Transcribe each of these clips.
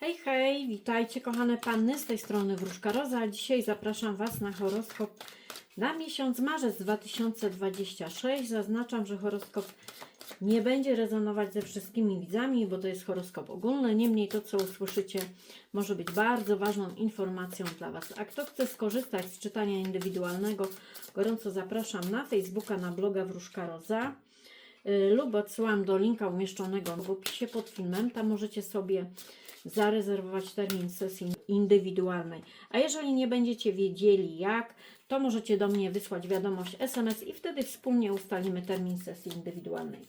Hej, hej, witajcie kochane panny, z tej strony Wróżka Roza, dzisiaj zapraszam Was na horoskop na miesiąc marzec 2026. Zaznaczam, że horoskop nie będzie rezonować ze wszystkimi widzami, bo to jest horoskop ogólny, niemniej to, co usłyszycie, może być bardzo ważną informacją dla Was. A kto chce skorzystać z czytania indywidualnego, gorąco zapraszam na Facebooka, na bloga Wróżka Roza y, lub odsyłam do linka umieszczonego w opisie pod filmem. Tam możecie sobie zarezerwować termin sesji indywidualnej. A jeżeli nie będziecie wiedzieli jak, to możecie do mnie wysłać wiadomość SMS i wtedy wspólnie ustalimy termin sesji indywidualnej.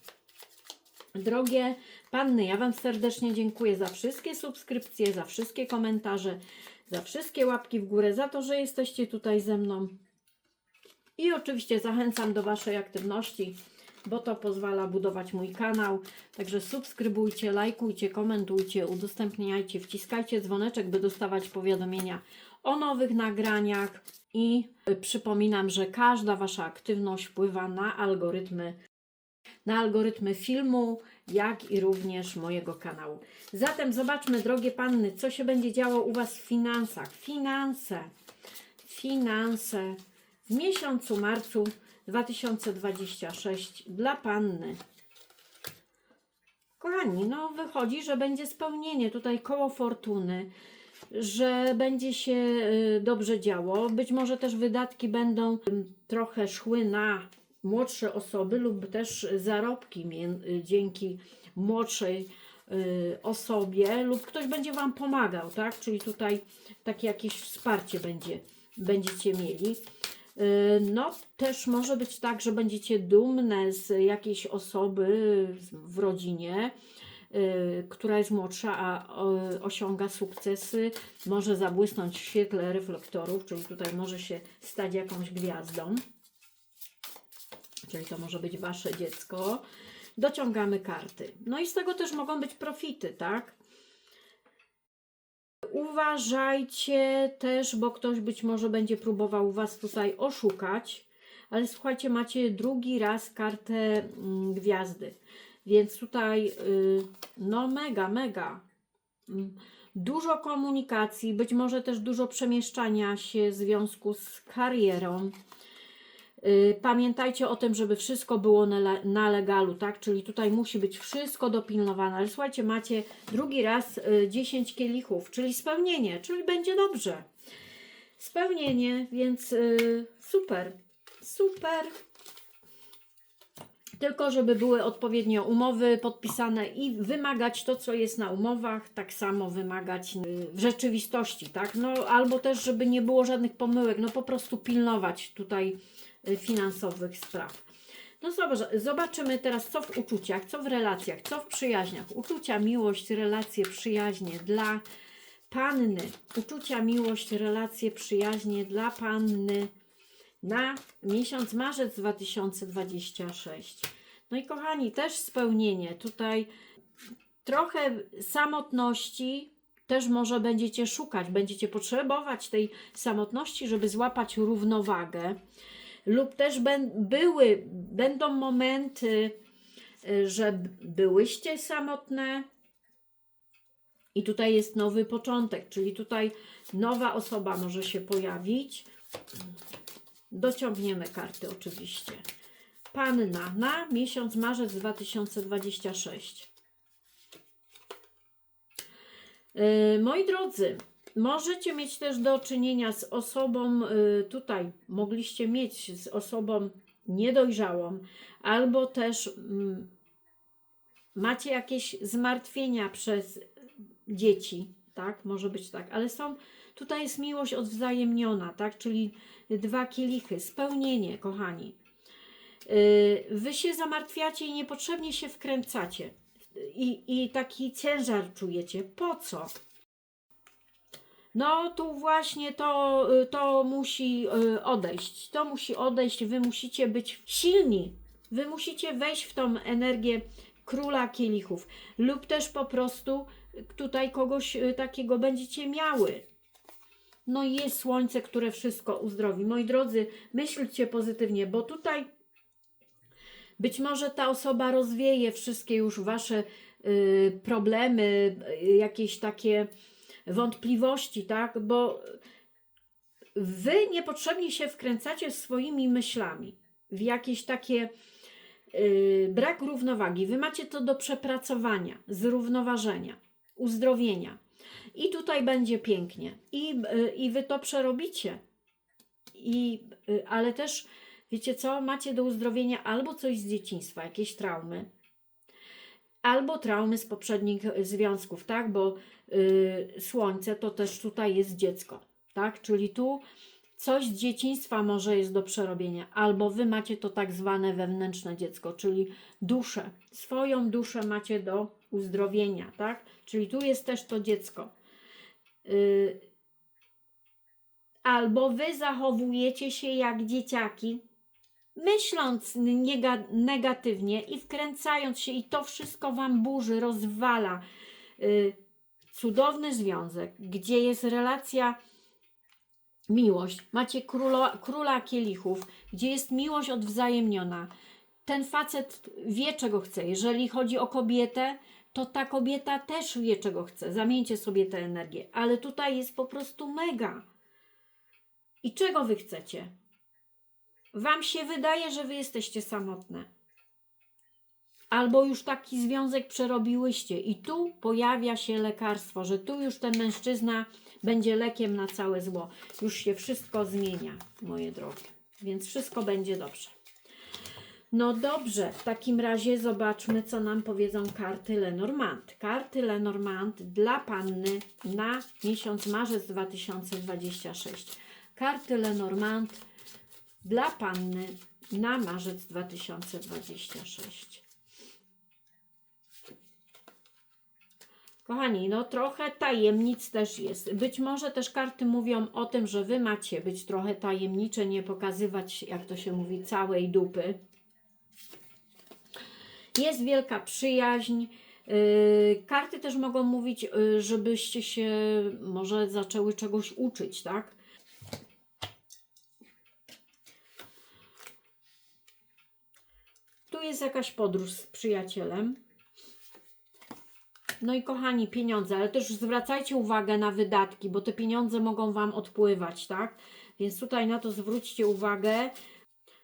Drogie panny, ja Wam serdecznie dziękuję za wszystkie subskrypcje, za wszystkie komentarze, za wszystkie łapki w górę, za to, że jesteście tutaj ze mną. I oczywiście zachęcam do Waszej aktywności, bo to pozwala budować mój kanał. Także subskrybujcie, lajkujcie, komentujcie, udostępniajcie, wciskajcie dzwoneczek, by dostawać powiadomienia o nowych nagraniach. I przypominam, że każda Wasza aktywność wpływa na algorytmy, na algorytmy filmu, jak i również mojego kanału. Zatem zobaczmy, drogie panny, co się będzie działo u Was w finansach. Finanse, finanse w miesiącu marcu 2026 dla panny. Kochani, no wychodzi, że będzie spełnienie tutaj koło fortuny, że będzie się y, dobrze działo. Być może też wydatki będą trochę szły na młodsze osoby lub też zarobki y, dzięki młodszej y, osobie lub ktoś będzie Wam pomagał, tak? Czyli tutaj takie jakieś wsparcie będzie, będziecie mieli. Y, No, też może być tak, że będziecie dumne z jakiejś osoby w rodzinie, y, która jest młodsza, a osiąga sukcesy, może zabłysnąć w świetle reflektorów, czyli tutaj może się stać jakąś gwiazdą. Czyli to może być wasze dziecko. Dociągamy karty. No i z tego też mogą być profity, tak? Uważajcie też, bo ktoś być może będzie próbował Was tutaj oszukać, ale słuchajcie, macie drugi raz kartę mm, gwiazdy, więc tutaj y, no mega, mega. Mm, Dużo komunikacji, być może też dużo przemieszczania się w związku z karierą. Y, Pamiętajcie o tym, żeby wszystko było na, le- na legalu, tak? Czyli tutaj musi być wszystko dopilnowane. Ale słuchajcie, macie drugi raz y, 10 kielichów, czyli spełnienie, czyli będzie dobrze. Spełnienie, więc y, super, super. Tylko, żeby były odpowiednio umowy podpisane i wymagać to, co jest na umowach, tak samo wymagać y, w rzeczywistości, tak? No, albo też, żeby nie było żadnych pomyłek, no po prostu pilnować tutaj y, finansowych spraw. No zobacz, zobaczymy teraz, co w uczuciach, co w relacjach, co w przyjaźniach. Uczucia, miłość, relacje, przyjaźnie dla panny. Uczucia, miłość, relacje, przyjaźnie dla panny na miesiąc marzec 2026. No i kochani, też spełnienie. Tutaj trochę samotności też może będziecie szukać, będziecie potrzebować tej samotności, żeby złapać równowagę. Lub też bę- były, będą momenty, y, że byłyście samotne, i tutaj jest nowy początek, czyli tutaj nowa osoba może się pojawić. Dociągniemy karty oczywiście. Panna na miesiąc marzec 2026. Yy, moi drodzy, możecie mieć też do czynienia z osobą, yy, tutaj mogliście mieć z osobą niedojrzałą, albo też mm, macie jakieś zmartwienia przez dzieci, tak? Może być tak, ale są, tutaj jest miłość odwzajemniona, tak? Czyli dwa kielichy, spełnienie, kochani. Yy, Wy się zamartwiacie i niepotrzebnie się wkręcacie. I, I taki ciężar czujecie. Po co? No tu właśnie to, y, to musi y, odejść. To musi odejść. Wy musicie być silni. Wy musicie wejść w tą energię króla kielichów. Lub też po prostu tutaj kogoś y, takiego będziecie miały. No i jest słońce, które wszystko uzdrowi. Moi drodzy, myślcie pozytywnie, bo tutaj być może ta osoba rozwieje wszystkie już wasze y, problemy, y, jakieś takie wątpliwości, tak? Bo wy niepotrzebnie się wkręcacie swoimi myślami w jakieś takie y, brak równowagi. Wy macie to do przepracowania, zrównoważenia, uzdrowienia. I tutaj będzie pięknie. I, y, i wy to przerobicie. I, y, ale też, wiecie co, macie do uzdrowienia albo coś z dzieciństwa, jakieś traumy, albo traumy z poprzednich y, związków, tak? Bo y, słońce to też tutaj jest dziecko, tak? Czyli tu coś z dzieciństwa może jest do przerobienia, albo wy macie to tak zwane wewnętrzne dziecko, czyli duszę, swoją duszę macie do uzdrowienia, tak? Czyli tu jest też to dziecko. Y, albo wy zachowujecie się jak dzieciaki, myśląc negatywnie i wkręcając się, i to wszystko wam burzy, rozwala. Y, cudowny związek, gdzie jest relacja, miłość, macie króla kielichów, gdzie jest miłość odwzajemniona. Ten facet wie, czego chce. Jeżeli chodzi o kobietę, to ta kobieta też wie, czego chce. Zamieńcie sobie tę energię, ale tutaj jest po prostu mega. I czego wy chcecie? Wam się wydaje, że wy jesteście samotne. Albo już taki związek przerobiłyście, i tu pojawia się lekarstwo, że tu już ten mężczyzna będzie lekiem na całe zło. Już się wszystko zmienia, moje drogie. Więc wszystko będzie dobrze. No dobrze, w takim razie zobaczmy, co nam powiedzą karty Lenormand. Karty Lenormand dla panny na miesiąc marzec 2026. Karty Lenormand dla panny na marzec 2026. Kochani, no trochę tajemnic też jest. Być może też karty mówią o tym, że wy macie być trochę tajemnicze, nie pokazywać, jak to się mówi, całej dupy. Jest wielka przyjaźń. Yy, karty też mogą mówić, yy, żebyście się może zaczęły czegoś uczyć, tak? Tu jest jakaś podróż z przyjacielem. No i kochani, pieniądze, ale też zwracajcie uwagę na wydatki, bo te pieniądze mogą Wam odpływać, tak? Więc tutaj na to zwróćcie uwagę.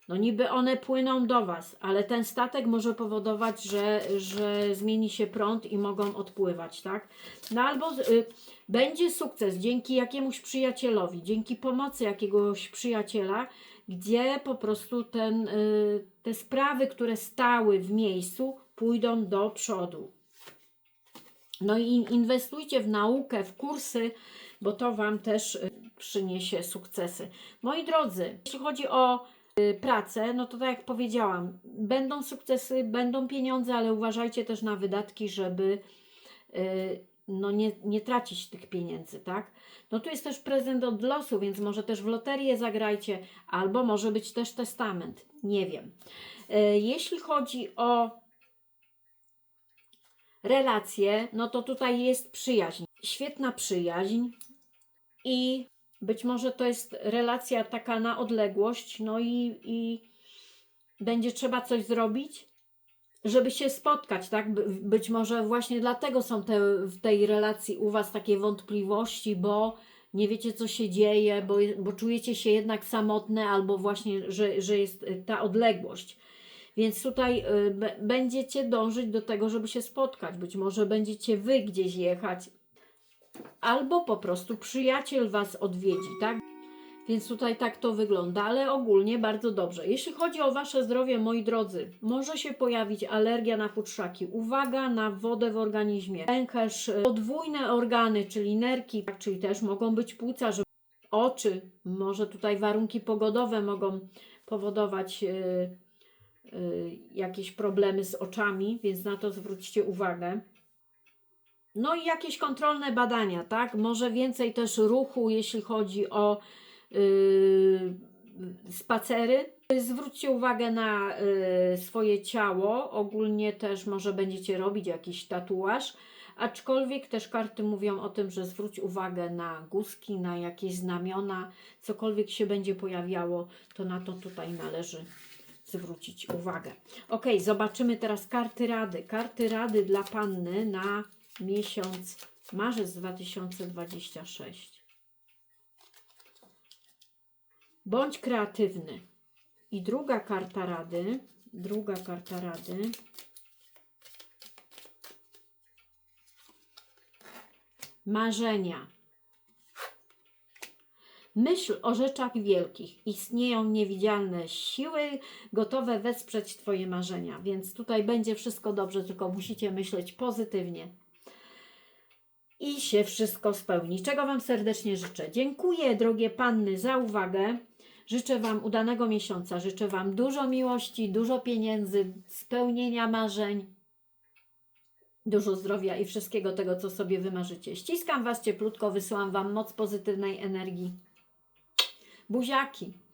No niby one płyną do Was, ale ten statek może powodować, że, że zmieni się prąd i mogą odpływać, tak? No albo y, będzie sukces dzięki jakiemuś przyjacielowi, dzięki pomocy jakiegoś przyjaciela, gdzie po prostu ten, y, te sprawy, które stały w miejscu, pójdą do przodu. No i inwestujcie w naukę, w kursy, bo to Wam też y, przyniesie sukcesy. Moi drodzy, jeśli chodzi o pracę, no to tak jak powiedziałam, będą sukcesy, będą pieniądze, ale uważajcie też na wydatki, żeby y, no nie, nie tracić tych pieniędzy, tak? No tu jest też prezent od losu, więc może też w loterię zagrajcie, albo może być też testament, nie wiem. Jeśli chodzi o relacje, no to tutaj jest przyjaźń. Świetna przyjaźń i być może to jest relacja taka na odległość, no i, i będzie trzeba coś zrobić, żeby się spotkać, tak? By- Być może właśnie dlatego są te, w tej relacji u Was takie wątpliwości, bo nie wiecie, co się dzieje, bo, bo czujecie się jednak samotne, albo właśnie, że, że jest y, ta odległość. Więc tutaj y, będziecie dążyć do tego, żeby się spotkać. Być może będziecie wy gdzieś jechać, albo po prostu przyjaciel was odwiedzi, tak? Więc tutaj tak to wygląda, ale ogólnie bardzo dobrze. Jeśli chodzi o wasze zdrowie, moi drodzy, może się pojawić alergia na futrzaki. Uwaga na wodę w organizmie. Pęcherz, y, podwójne organy, czyli nerki, tak, czyli też mogą być płuca, że oczy, może tutaj warunki pogodowe mogą powodować y, y, jakieś problemy z oczami, więc na to zwróćcie uwagę. No i jakieś kontrolne badania, tak? Może więcej też ruchu, jeśli chodzi o y, spacery. Zwróćcie uwagę na y, swoje ciało. Ogólnie też może będziecie robić jakiś tatuaż. Aczkolwiek też karty mówią o tym, że zwróć uwagę na guzki, na jakieś znamiona, cokolwiek się będzie pojawiało, to na to tutaj należy zwrócić uwagę. Ok, zobaczymy teraz karty rady. Karty rady dla panny na miesiąc marzec 2026. Bądź kreatywny. I druga karta rady, druga karta rady. Marzenia. Myśl o rzeczach wielkich. Istnieją niewidzialne siły gotowe wesprzeć Twoje marzenia, więc tutaj będzie wszystko dobrze, tylko musicie myśleć pozytywnie. I się wszystko spełni. Czego Wam serdecznie życzę. Dziękuję, drogie panny, za uwagę. Życzę Wam udanego miesiąca. Życzę Wam dużo miłości, dużo pieniędzy, spełnienia marzeń, dużo zdrowia i wszystkiego tego, co sobie wymarzycie. Ściskam Was cieplutko, wysyłam Wam moc pozytywnej energii. Buziaki.